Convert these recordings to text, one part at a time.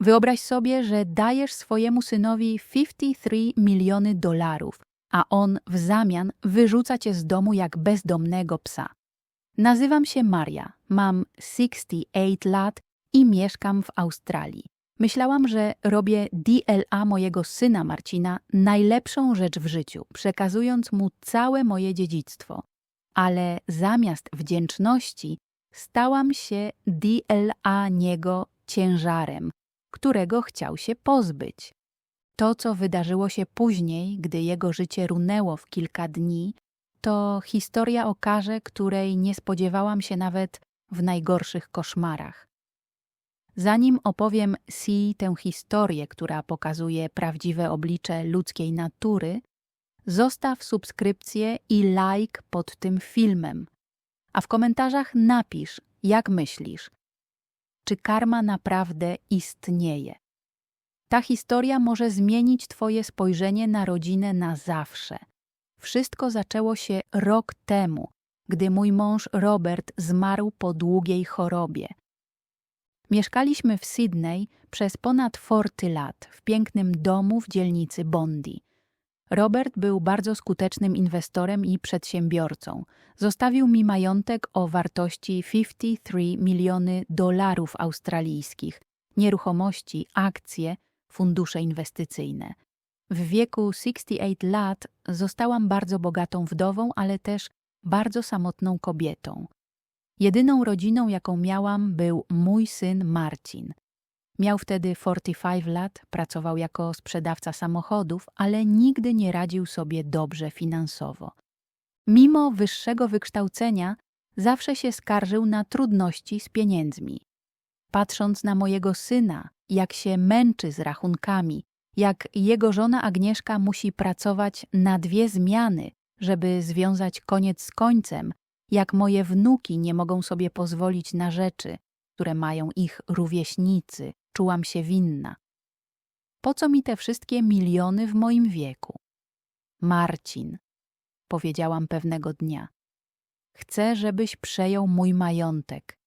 Wyobraź sobie, że dajesz swojemu synowi 53 miliony dolarów, a on w zamian wyrzuca cię z domu jak bezdomnego psa. Nazywam się Maria, mam 68 lat i mieszkam w Australii. Myślałam, że robię DLA mojego syna Marcina najlepszą rzecz w życiu, przekazując mu całe moje dziedzictwo. Ale zamiast wdzięczności stałam się DLA niego ciężarem, którego chciał się pozbyć. To, co wydarzyło się później, gdy jego życie runęło w kilka dni, to historia o karze, której nie spodziewałam się nawet w najgorszych koszmarach. Zanim opowiem Si tę historię, która pokazuje prawdziwe oblicze ludzkiej natury, zostaw subskrypcję i like pod tym filmem. A w komentarzach napisz, jak myślisz, czy karma naprawdę istnieje. Ta historia może zmienić Twoje spojrzenie na rodzinę na zawsze. Wszystko zaczęło się rok temu, gdy mój mąż Robert zmarł po długiej chorobie. Mieszkaliśmy w Sydney przez ponad 40 lat w pięknym domu w dzielnicy Bondi. Robert był bardzo skutecznym inwestorem i przedsiębiorcą. Zostawił mi majątek o wartości 53 miliony dolarów australijskich, nieruchomości, akcje, fundusze inwestycyjne. W wieku 68 lat zostałam bardzo bogatą wdową, ale też bardzo samotną kobietą. Jedyną rodziną, jaką miałam, był mój syn Marcin. Miał wtedy 45 lat, pracował jako sprzedawca samochodów, ale nigdy nie radził sobie dobrze finansowo. Mimo wyższego wykształcenia, zawsze się skarżył na trudności z pieniędzmi. Patrząc na mojego syna, jak się męczy z rachunkami, jak jego żona Agnieszka musi pracować na dwie zmiany, żeby związać koniec z końcem, jak moje wnuki nie mogą sobie pozwolić na rzeczy, które mają ich rówieśnicy, czułam się winna. Po co mi te wszystkie miliony w moim wieku? Marcin, powiedziałam pewnego dnia, chcę, żebyś przejął mój majątek.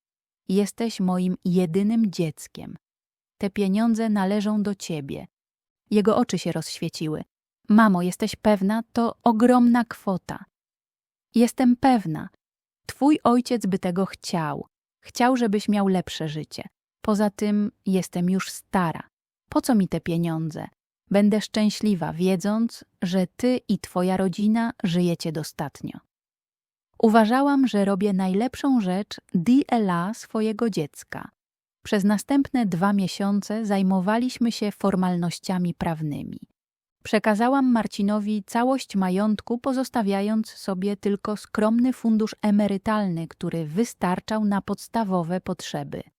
Jesteś moim jedynym dzieckiem. Te pieniądze należą do ciebie. Jego oczy się rozświeciły. Mamo, jesteś pewna? To ogromna kwota. Jestem pewna. Twój ojciec by tego chciał. Chciał, żebyś miał lepsze życie. Poza tym jestem już stara. Po co mi te pieniądze? Będę szczęśliwa, wiedząc, że ty i twoja rodzina żyjecie dostatnio. Uważałam, że robię najlepszą rzecz DLA swojego dziecka. Przez następne dwa miesiące zajmowaliśmy się formalnościami prawnymi. Przekazałam Marcinowi całość majątku, pozostawiając sobie tylko skromny fundusz emerytalny, który wystarczał na podstawowe potrzeby.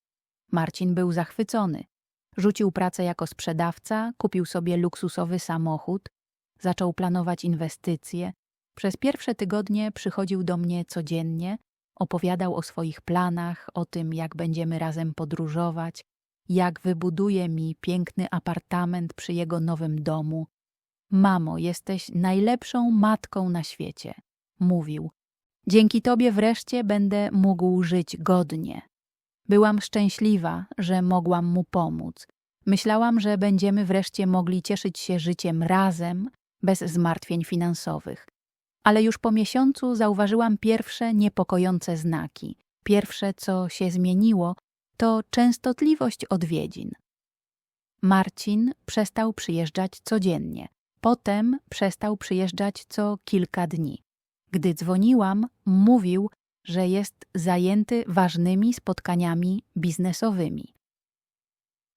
Marcin był zachwycony. Rzucił pracę jako sprzedawca, kupił sobie luksusowy samochód, zaczął planować inwestycje. Przez pierwsze tygodnie przychodził do mnie codziennie, opowiadał o swoich planach, o tym, jak będziemy razem podróżować, jak wybuduje mi piękny apartament przy jego nowym domu. Mamo, jesteś najlepszą matką na świecie, mówił. Dzięki tobie wreszcie będę mógł żyć godnie. Byłam szczęśliwa, że mogłam mu pomóc. Myślałam, że będziemy wreszcie mogli cieszyć się życiem razem, bez zmartwień finansowych. Ale już po miesiącu zauważyłam pierwsze niepokojące znaki. Pierwsze, co się zmieniło, to częstotliwość odwiedzin. Marcin przestał przyjeżdżać codziennie. Potem przestał przyjeżdżać co kilka dni. Gdy dzwoniłam, mówił, że jest zajęty ważnymi spotkaniami biznesowymi.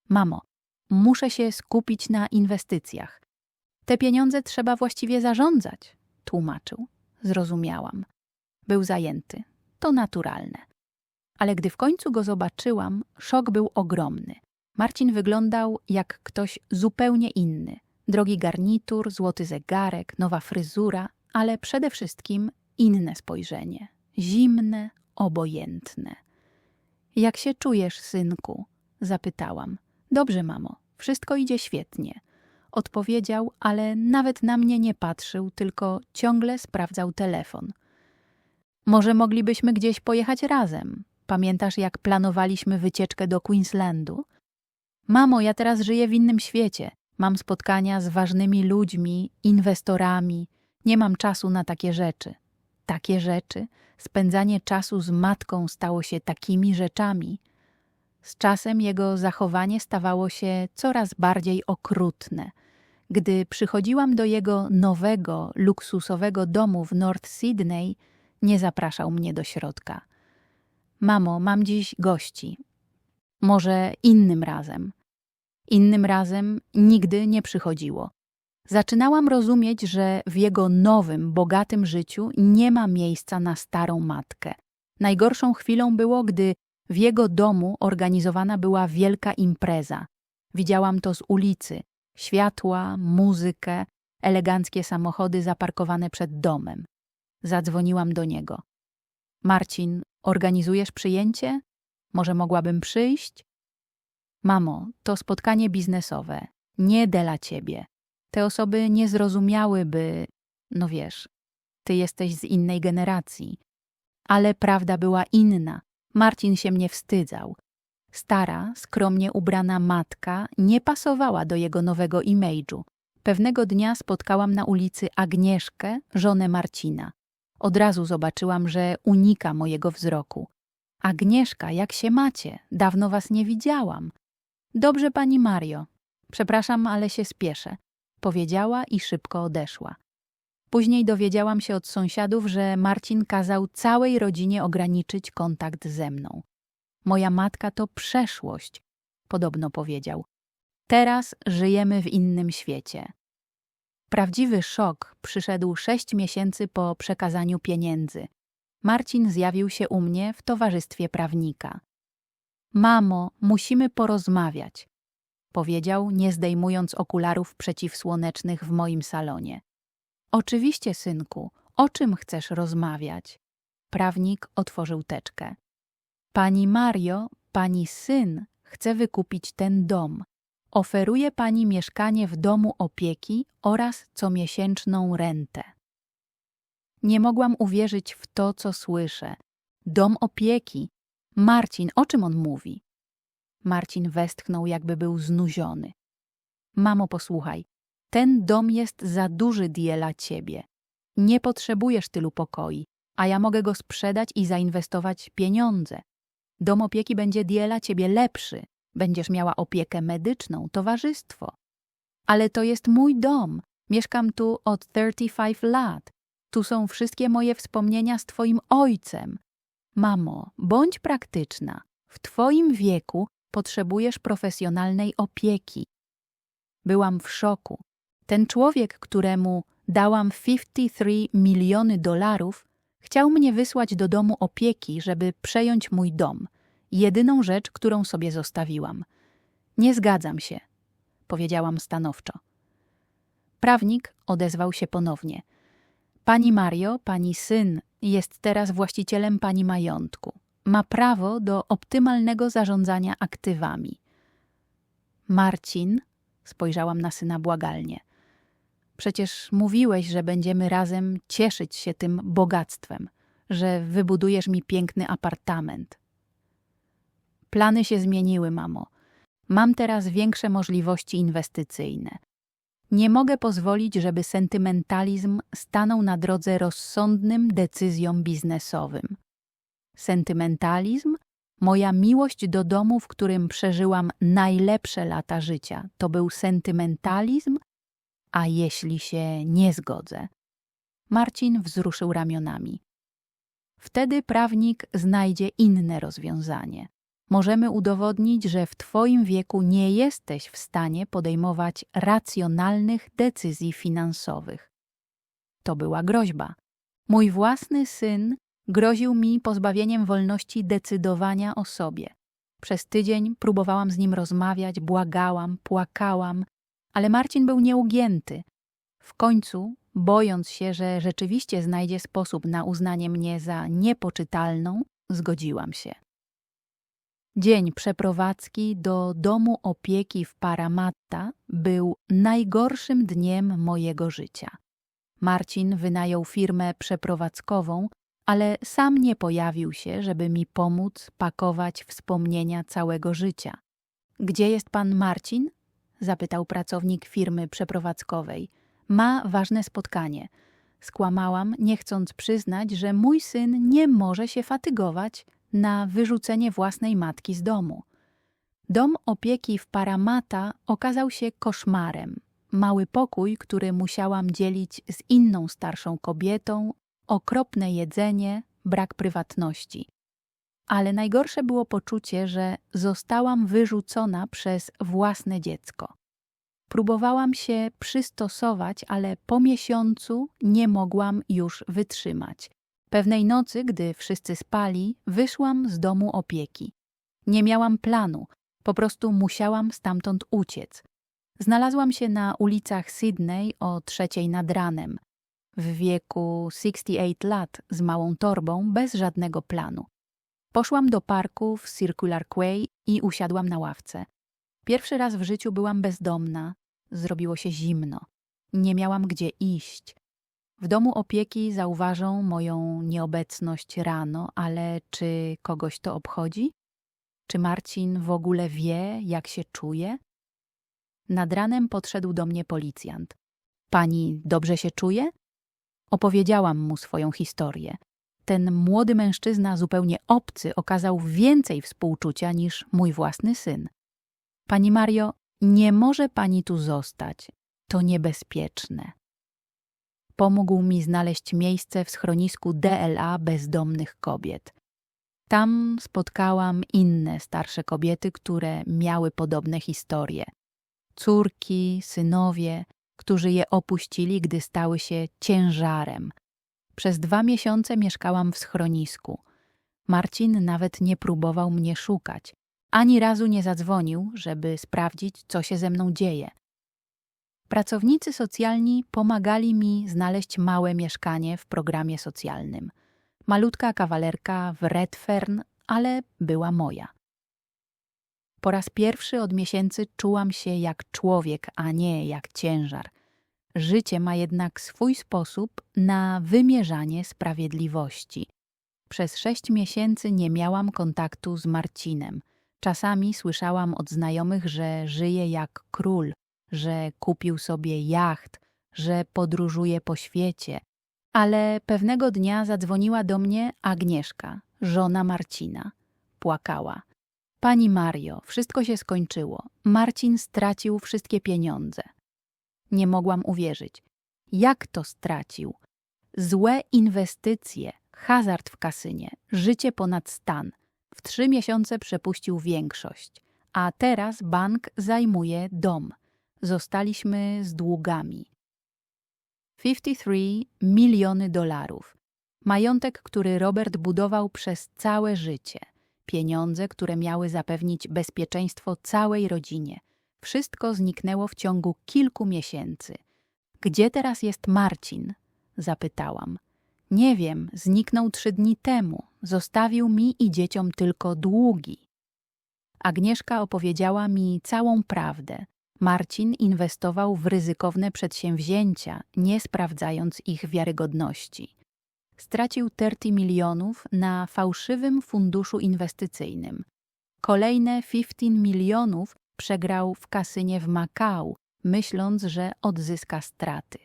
Mamo, muszę się skupić na inwestycjach. Te pieniądze trzeba właściwie zarządzać, tłumaczył. Zrozumiałam. Był zajęty. To naturalne. Ale gdy w końcu go zobaczyłam, szok był ogromny. Marcin wyglądał jak ktoś zupełnie inny. Drogi garnitur, złoty zegarek, nowa fryzura, ale przede wszystkim inne spojrzenie zimne, obojętne. Jak się czujesz, synku? zapytałam. Dobrze, mamo, wszystko idzie świetnie. Odpowiedział, ale nawet na mnie nie patrzył, tylko ciągle sprawdzał telefon. Może moglibyśmy gdzieś pojechać razem? Pamiętasz, jak planowaliśmy wycieczkę do Queenslandu? Mamo, ja teraz żyję w innym świecie. Mam spotkania z ważnymi ludźmi, inwestorami. Nie mam czasu na takie rzeczy. Takie rzeczy? Spędzanie czasu z matką stało się takimi rzeczami. Z czasem jego zachowanie stawało się coraz bardziej okrutne. Gdy przychodziłam do jego nowego, luksusowego domu w North Sydney, nie zapraszał mnie do środka. Mamo, mam dziś gości. Może innym razem. Innym razem nigdy nie przychodziło. Zaczynałam rozumieć, że w jego nowym, bogatym życiu nie ma miejsca na starą matkę. Najgorszą chwilą było, gdy w jego domu organizowana była wielka impreza. Widziałam to z ulicy. Światła, muzykę, eleganckie samochody zaparkowane przed domem. Zadzwoniłam do niego. Marcin, organizujesz przyjęcie? Może mogłabym przyjść? Mamo, to spotkanie biznesowe. Nie dla ciebie. Te osoby nie zrozumiałyby, no wiesz, ty jesteś z innej generacji. Ale prawda była inna. Marcin się mnie wstydzał. Stara, skromnie ubrana matka nie pasowała do jego nowego imidżu. Pewnego dnia spotkałam na ulicy Agnieszkę, żonę Marcina. Od razu zobaczyłam, że unika mojego wzroku. Agnieszka, jak się macie? Dawno was nie widziałam. Dobrze, pani Mario. Przepraszam, ale się spieszę. Powiedziała i szybko odeszła. Później dowiedziałam się od sąsiadów, że Marcin kazał całej rodzinie ograniczyć kontakt ze mną. Moja matka to przeszłość, podobno powiedział. Teraz żyjemy w innym świecie. Prawdziwy szok przyszedł sześć miesięcy po przekazaniu pieniędzy. Marcin zjawił się u mnie w towarzystwie prawnika. Mamo, musimy porozmawiać, powiedział, nie zdejmując okularów przeciwsłonecznych w moim salonie. Oczywiście, synku, o czym chcesz rozmawiać? Prawnik otworzył teczkę. Pani Mario, pani syn chce wykupić ten dom. Oferuje pani mieszkanie w domu opieki oraz comiesięczną rentę. Nie mogłam uwierzyć w to, co słyszę. Dom opieki. Marcin, o czym on mówi? Marcin westchnął, jakby był znużony. Mamo, posłuchaj. Ten dom jest za duży dla ciebie. Nie potrzebujesz tylu pokoi, a ja mogę go sprzedać i zainwestować pieniądze. Dom opieki będzie dla ciebie lepszy. Będziesz miała opiekę medyczną, towarzystwo. Ale to jest mój dom. Mieszkam tu od 35 lat. Tu są wszystkie moje wspomnienia z twoim ojcem. Mamo, bądź praktyczna. W twoim wieku potrzebujesz profesjonalnej opieki. Byłam w szoku. Ten człowiek, któremu dałam 53 miliony dolarów, chciał mnie wysłać do domu opieki, żeby przejąć mój dom. Jedyną rzecz, którą sobie zostawiłam. Nie zgadzam się, powiedziałam stanowczo. Prawnik odezwał się ponownie. Pani Mario, pani syn jest teraz właścicielem pani majątku. Ma prawo do optymalnego zarządzania aktywami. Marcin, spojrzałam na syna błagalnie. Przecież mówiłeś, że będziemy razem cieszyć się tym bogactwem, że wybudujesz mi piękny apartament. Plany się zmieniły, mamo. Mam teraz większe możliwości inwestycyjne. Nie mogę pozwolić, żeby sentymentalizm stanął na drodze rozsądnym decyzjom biznesowym. Sentymentalizm? Moja miłość do domu, w którym przeżyłam najlepsze lata życia, to był sentymentalizm? A jeśli się nie zgodzę? Marcin wzruszył ramionami. Wtedy prawnik znajdzie inne rozwiązanie. Możemy udowodnić, że w Twoim wieku nie jesteś w stanie podejmować racjonalnych decyzji finansowych. To była groźba. Mój własny syn groził mi pozbawieniem wolności decydowania o sobie. Przez tydzień próbowałam z nim rozmawiać, błagałam, płakałam, ale Marcin był nieugięty. W końcu, bojąc się, że rzeczywiście znajdzie sposób na uznanie mnie za niepoczytalną, zgodziłam się. Dzień przeprowadzki do domu opieki w Paramatta był najgorszym dniem mojego życia. Marcin wynajął firmę przeprowadzkową, ale sam nie pojawił się, żeby mi pomóc pakować wspomnienia całego życia. Gdzie jest pan Marcin? zapytał pracownik firmy przeprowadzkowej. Ma ważne spotkanie. Skłamałam, nie chcąc przyznać, że mój syn nie może się fatygować na wyrzucenie własnej matki z domu. Dom opieki w Paramata okazał się koszmarem. Mały pokój, który musiałam dzielić z inną starszą kobietą, okropne jedzenie, brak prywatności. Ale najgorsze było poczucie, że zostałam wyrzucona przez własne dziecko. Próbowałam się przystosować, ale po miesiącu nie mogłam już wytrzymać. Pewnej nocy, gdy wszyscy spali, wyszłam z domu opieki. Nie miałam planu, po prostu musiałam stamtąd uciec. Znalazłam się na ulicach Sydney o trzeciej nad ranem. W wieku 68 lat, z małą torbą, bez żadnego planu. Poszłam do parku w Circular Quay i usiadłam na ławce. Pierwszy raz w życiu byłam bezdomna. Zrobiło się zimno. Nie miałam gdzie iść. W domu opieki zauważą moją nieobecność rano, ale czy kogoś to obchodzi? Czy Marcin w ogóle wie, jak się czuje? Nad ranem podszedł do mnie policjant. Pani dobrze się czuje? Opowiedziałam mu swoją historię. Ten młody mężczyzna, zupełnie obcy, okazał więcej współczucia niż mój własny syn. Pani Mario, nie może pani tu zostać. To niebezpieczne. Pomógł mi znaleźć miejsce w schronisku DLA bezdomnych kobiet. Tam spotkałam inne starsze kobiety, które miały podobne historie. Córki, synowie, którzy je opuścili, gdy stały się ciężarem. Przez dwa miesiące mieszkałam w schronisku. Marcin nawet nie próbował mnie szukać. Ani razu nie zadzwonił, żeby sprawdzić, co się ze mną dzieje. Pracownicy socjalni pomagali mi znaleźć małe mieszkanie w programie socjalnym. Malutka kawalerka w Redfern, ale była moja. Po raz pierwszy od miesięcy czułam się jak człowiek, a nie jak ciężar. Życie ma jednak swój sposób na wymierzanie sprawiedliwości. Przez sześć miesięcy nie miałam kontaktu z Marcinem. Czasami słyszałam od znajomych, że żyje jak król, że kupił sobie jacht, że podróżuje po świecie. Ale pewnego dnia zadzwoniła do mnie Agnieszka, żona Marcina. Płakała. Pani Mario, wszystko się skończyło. Marcin stracił wszystkie pieniądze. Nie mogłam uwierzyć. Jak to stracił? Złe inwestycje, hazard w kasynie, życie ponad stan. W trzy miesiące przepuścił większość, a teraz bank zajmuje dom. Zostaliśmy z długami. 53 miliony dolarów. Majątek, który Robert budował przez całe życie. Pieniądze, które miały zapewnić bezpieczeństwo całej rodzinie. Wszystko zniknęło w ciągu kilku miesięcy. Gdzie teraz jest Marcin? Zapytałam. Nie wiem, zniknął trzy dni temu. Zostawił mi i dzieciom tylko długi. Agnieszka opowiedziała mi całą prawdę. Marcin inwestował w ryzykowne przedsięwzięcia, nie sprawdzając ich wiarygodności. Stracił 30 milionów na fałszywym funduszu inwestycyjnym. Kolejne 15 milionów przegrał w kasynie w Makau, myśląc, że odzyska straty.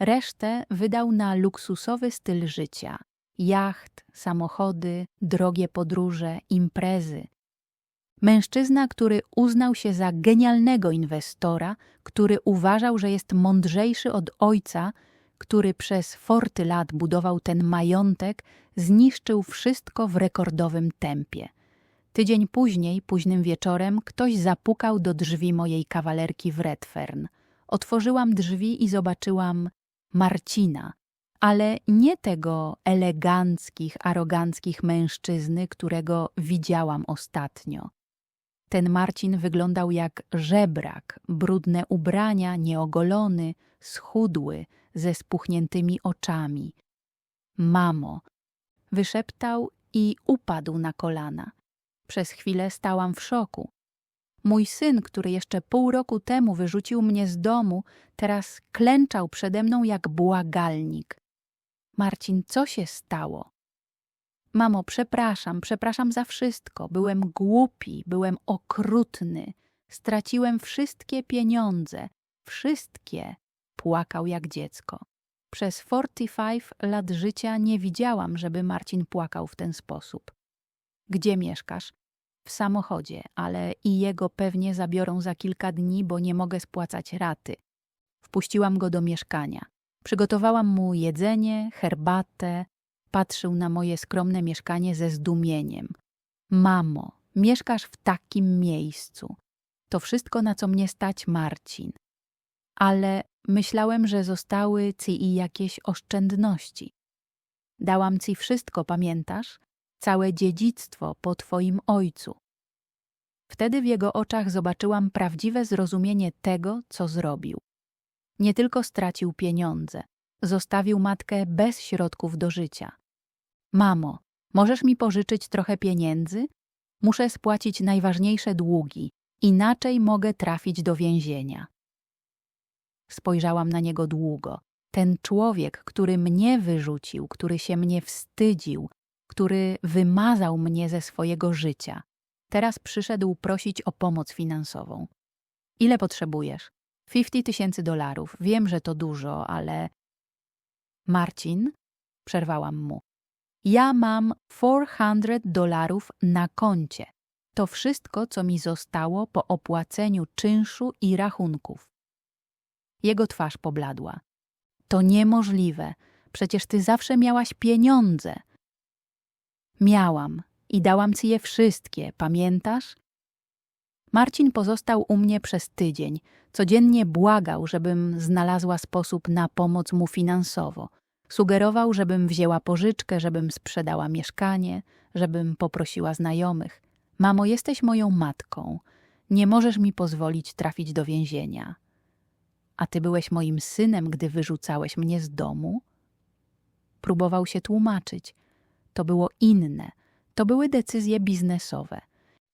Resztę wydał na luksusowy styl życia: jacht, samochody, drogie podróże, imprezy. Mężczyzna, który uznał się za genialnego inwestora, który uważał, że jest mądrzejszy od ojca, który przez forty lat budował ten majątek, zniszczył wszystko w rekordowym tempie. Tydzień później, późnym wieczorem, ktoś zapukał do drzwi mojej kawalerki w Redfern. Otworzyłam drzwi i zobaczyłam Marcina, ale nie tego eleganckich, aroganckich mężczyzny, którego widziałam ostatnio. Ten Marcin wyglądał jak żebrak, brudne ubrania, nieogolony, schudły, ze spuchniętymi oczami. Mamo! Wyszeptał i upadł na kolana. Przez chwilę stałam w szoku. Mój syn, który jeszcze pół roku temu wyrzucił mnie z domu, teraz klęczał przede mną jak błagalnik. Marcin, co się stało? Mamo, przepraszam, przepraszam za wszystko. Byłem głupi, byłem okrutny. Straciłem wszystkie pieniądze. Wszystkie. Płakał jak dziecko. Przez 45 lat życia nie widziałam, żeby Marcin płakał w ten sposób. Gdzie mieszkasz? W samochodzie, ale i jego pewnie zabiorą za kilka dni, bo nie mogę spłacać raty. Wpuściłam go do mieszkania. Przygotowałam mu jedzenie, herbatę. Patrzył na moje skromne mieszkanie ze zdumieniem. Mamo, mieszkasz w takim miejscu. To wszystko, na co mnie stać, Marcin. Ale myślałem, że zostały ci i jakieś oszczędności. Dałam ci wszystko, pamiętasz? Całe dziedzictwo po twoim ojcu. Wtedy w jego oczach zobaczyłam prawdziwe zrozumienie tego, co zrobił. Nie tylko stracił pieniądze, zostawił matkę bez środków do życia. Mamo, możesz mi pożyczyć trochę pieniędzy? Muszę spłacić najważniejsze długi, inaczej mogę trafić do więzienia. Spojrzałam na niego długo. Ten człowiek, który mnie wyrzucił, który się mnie wstydził, który wymazał mnie ze swojego życia, teraz przyszedł prosić o pomoc finansową. Ile potrzebujesz? 50 tysięcy dolarów. Wiem, że to dużo, ale. Marcin, przerwałam mu. Ja mam 400 dolarów na koncie. To wszystko, co mi zostało po opłaceniu czynszu i rachunków. Jego twarz pobladła. To niemożliwe. Przecież ty zawsze miałaś pieniądze. Miałam i dałam ci je wszystkie, pamiętasz? Marcin pozostał u mnie przez tydzień. Codziennie błagał, żebym znalazła sposób na pomoc mu finansowo. Sugerował, żebym wzięła pożyczkę, żebym sprzedała mieszkanie, żebym poprosiła znajomych. Mamo, jesteś moją matką. Nie możesz mi pozwolić trafić do więzienia. A ty byłeś moim synem, gdy wyrzucałeś mnie z domu? Próbował się tłumaczyć. To było inne. To były decyzje biznesowe.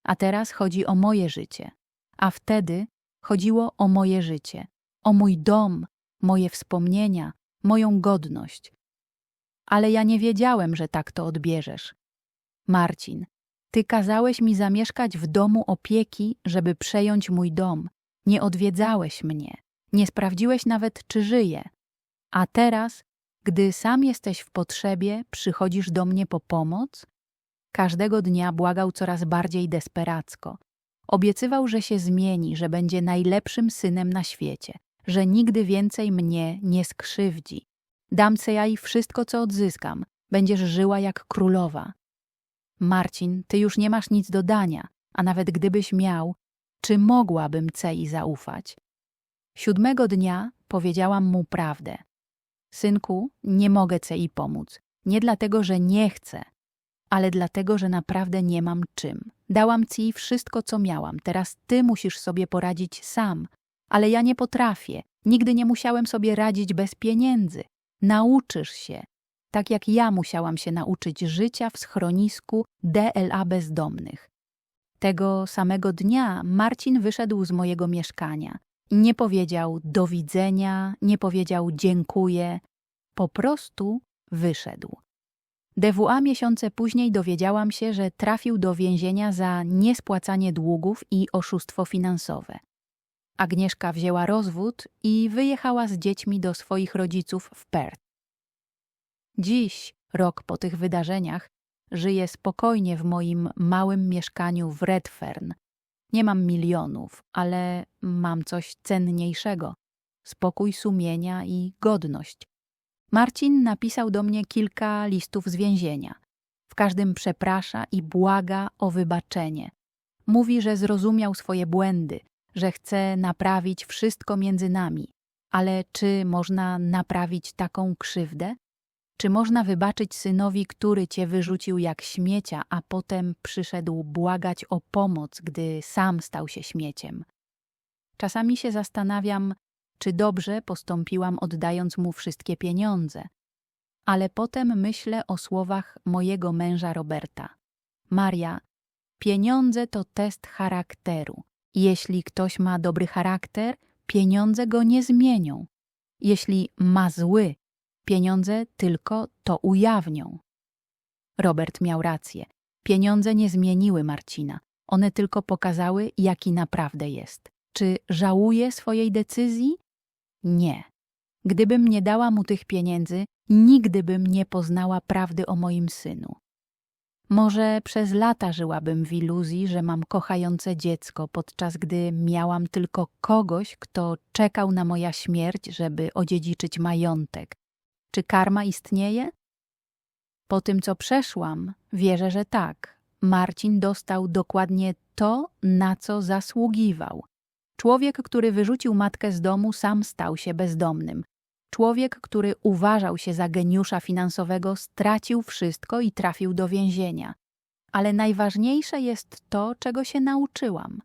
A teraz chodzi o moje życie. A wtedy chodziło o moje życie, o mój dom, moje wspomnienia, moją godność. Ale ja nie wiedziałem, że tak to odbierzesz. Marcin, ty kazałeś mi zamieszkać w domu opieki, żeby przejąć mój dom. Nie odwiedzałeś mnie. Nie sprawdziłeś nawet, czy żyję. A teraz, gdy sam jesteś w potrzebie, przychodzisz do mnie po pomoc? Każdego dnia błagał coraz bardziej desperacko. Obiecywał, że się zmieni, że będzie najlepszym synem na świecie, że nigdy więcej mnie nie skrzywdzi. Dam jej wszystko, co odzyskam. Będziesz żyła jak królowa. Marcin, ty już nie masz nic do dania, a nawet gdybyś miał, czy mogłabym Cei zaufać? Siódmego dnia powiedziałam mu prawdę. Synku, nie mogę Cei pomóc. Nie dlatego, że nie chcę, ale dlatego, że naprawdę nie mam czym. Dałam ci wszystko, co miałam. Teraz ty musisz sobie poradzić sam. Ale ja nie potrafię. Nigdy nie musiałem sobie radzić bez pieniędzy. Nauczysz się. Tak jak ja musiałam się nauczyć życia w schronisku DLA bezdomnych. Tego samego dnia Marcin wyszedł z mojego mieszkania. Nie powiedział do widzenia, nie powiedział dziękuję. Po prostu wyszedł. DWA miesiące później dowiedziałam się, że trafił do więzienia za niespłacanie długów i oszustwo finansowe. Agnieszka wzięła rozwód i wyjechała z dziećmi do swoich rodziców w Perth. Dziś, rok po tych wydarzeniach, żyję spokojnie w moim małym mieszkaniu w Redfern. Nie mam milionów, ale mam coś cenniejszego spokój sumienia i godność. Marcin napisał do mnie kilka listów z więzienia. W każdym przeprasza i błaga o wybaczenie. Mówi, że zrozumiał swoje błędy, że chce naprawić wszystko między nami. Ale czy można naprawić taką krzywdę? Czy można wybaczyć synowi, który cię wyrzucił jak śmiecia, a potem przyszedł błagać o pomoc, gdy sam stał się śmieciem? Czasami się zastanawiam, czy dobrze postąpiłam oddając mu wszystkie pieniądze. Ale potem myślę o słowach mojego męża Roberta. Maria, pieniądze to test charakteru. Jeśli ktoś ma dobry charakter, pieniądze go nie zmienią. Jeśli ma zły, pieniądze tylko to ujawnią. Robert miał rację. Pieniądze nie zmieniły Marcina. One tylko pokazały, jaki naprawdę jest. Czy żałuje swojej decyzji? Nie. Gdybym nie dała mu tych pieniędzy, nigdy bym nie poznała prawdy o moim synu. Może przez lata żyłabym w iluzji, że mam kochające dziecko, podczas gdy miałam tylko kogoś, kto czekał na moja śmierć, żeby odziedziczyć majątek. Czy karma istnieje? Po tym, co przeszłam, wierzę, że tak. Marcin dostał dokładnie to, na co zasługiwał. Człowiek, który wyrzucił matkę z domu, sam stał się bezdomnym. Człowiek, który uważał się za geniusza finansowego, stracił wszystko i trafił do więzienia. Ale najważniejsze jest to, czego się nauczyłam.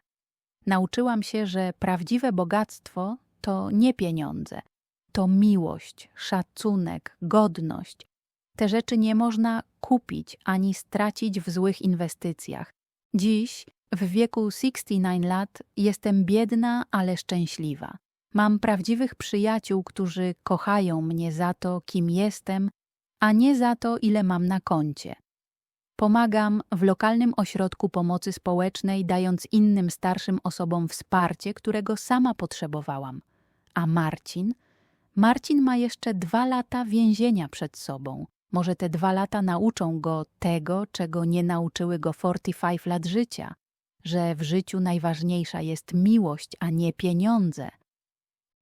Nauczyłam się, że prawdziwe bogactwo to nie pieniądze, to miłość, szacunek, godność. Te rzeczy nie można kupić ani stracić w złych inwestycjach. Dziś, w wieku 69 lat, jestem biedna, ale szczęśliwa. Mam prawdziwych przyjaciół, którzy kochają mnie za to, kim jestem, a nie za to, ile mam na koncie. Pomagam w lokalnym ośrodku pomocy społecznej, dając innym starszym osobom wsparcie, którego sama potrzebowałam. A Marcin? Marcin ma jeszcze dwa lata więzienia przed sobą. Może te dwa lata nauczą go tego, czego nie nauczyły go 45 lat życia, że w życiu najważniejsza jest miłość, a nie pieniądze.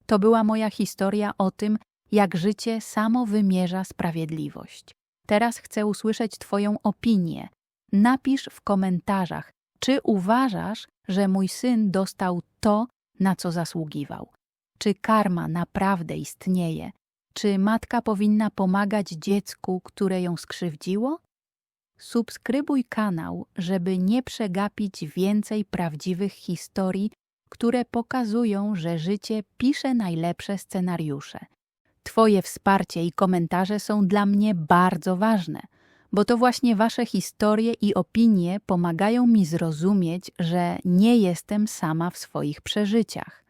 To była moja historia o tym, jak życie samo wymierza sprawiedliwość. Teraz chcę usłyszeć Twoją opinię. Napisz w komentarzach, czy uważasz, że mój syn dostał to, na co zasługiwał. Czy karma naprawdę istnieje? Czy matka powinna pomagać dziecku, które ją skrzywdziło? Subskrybuj kanał, żeby nie przegapić więcej prawdziwych historii, które pokazują, że życie pisze najlepsze scenariusze. Twoje wsparcie i komentarze są dla mnie bardzo ważne, bo to właśnie Wasze historie i opinie pomagają mi zrozumieć, że nie jestem sama w swoich przeżyciach.